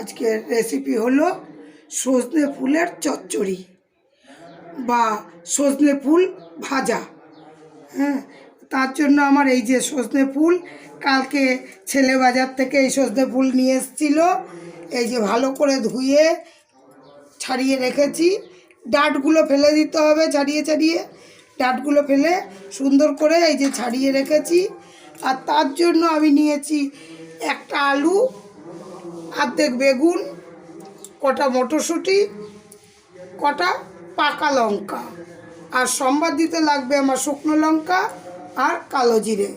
আজকের রেসিপি হলো সজনে ফুলের চচ্চড়ি বা সজনে ফুল ভাজা। হ্যাঁ তার জন্য আমার এই যে সজনে ফুল, কালকে ছেলে বাজার থেকে এই সজনে ফুল নিয়ে এসেছিল। এই যে ভালো করে ধুয়ে ছাড়িয়ে রেখেছি। ডাঁটগুলো ফেলে দিতে হবে ছাড়িয়ে ছাড়িয়ে। ডাঁটগুলো ফেলে সুন্দর করে এই যে ছাড়িয়ে রেখেছি। আর তার জন্য আমি নিয়েছি একটা আলু অর্ধেক বেগুন, কটা মটরশুঁটি, কটা পাকা লঙ্কা। আর সম্বাদ দিতে লাগবে আমার শুকনো লঙ্কা আর কালো জিরে।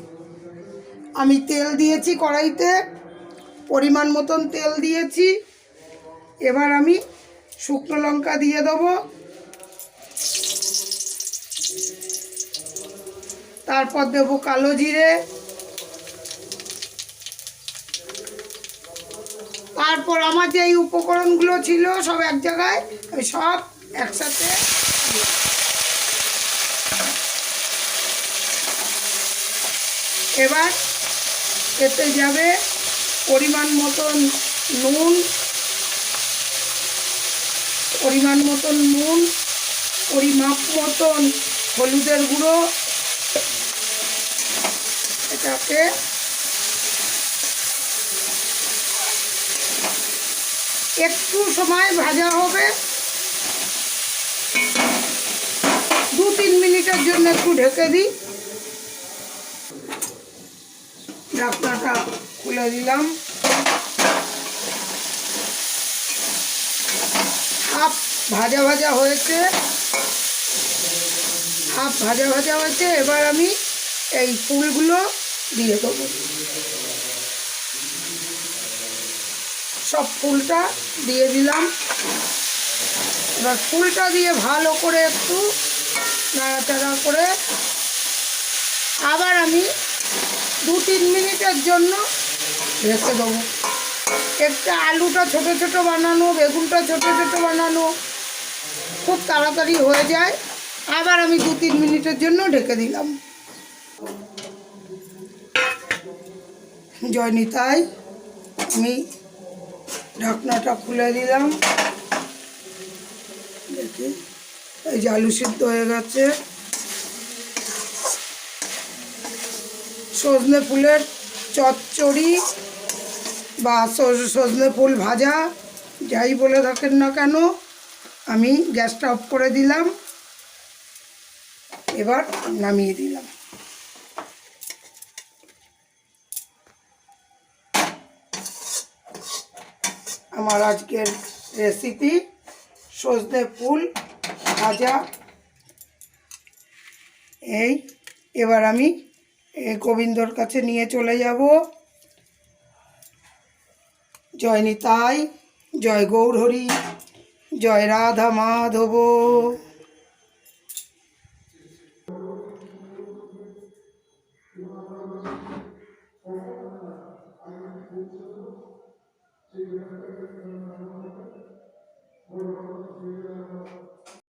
আমি তেল দিয়েছি কড়াইতে, পরিমাণ মতন তেল দিয়েছি। এবার আমি শুকনো লঙ্কা দিয়ে দেবো। তারপর দেবো কালো জিরে। তারপর আমার যে এই উপকরণগুলো ছিল সব এক জায়গায় আমি সব একসাথে। এবার এতে যাবে পরিমাণ মতন নুন, পরিমাণ মতন নুন, পরিমাপ মতন হলুদের গুঁড়ো। এটাকে একটু সময় ভাজা হবে। দু তিন মিনিটের জন্য একটু ঢেকে দিই। ঢাকনাটা খুলে দিলাম। হাফ ভাজা ভাজা হয়েছে। হাফ ভাজা ভাজা হয়েছে। এবার আমি এই ফুলগুলো দিয়ে দেবো। সব ফুলটা দিয়ে দিলাম। এবার ফুলটা দিয়ে ভালো করে একটু নাড়াচাড়া করে আবার আমি দু তিন মিনিটের জন্য রেখে দেবো। একটা আলুটা ছোট ছোট বানানো, বেগুনটা ছোট ছোট বানানো, খুব তাড়াতাড়ি হয়ে যায়। আবার আমি দু তিন মিনিটের জন্য ঢেকে দিলাম। জয়নিতাই আমি ঢাকনাটা খুলে দিলাম। দেখি, এই যে আলু সিদ্ধ হয়ে গেছে। সজনে ফুলের চচ্চড়ি বা সজ- সজনে ফুল ভাজা, যাই বলে থাকেন না কেন, আমি গ্যাসটা অফ করে দিলাম। এবার নামিয়ে দিলাম। আমার আজকের রেসিপি সজনে ফুল, ভাজা। এই, এবার আমি এই গোবিন্দর কাছে নিয়ে চলে যাব। জয় নিতাই, জয় গৌরহরি, জয় রাধা মাধব। See you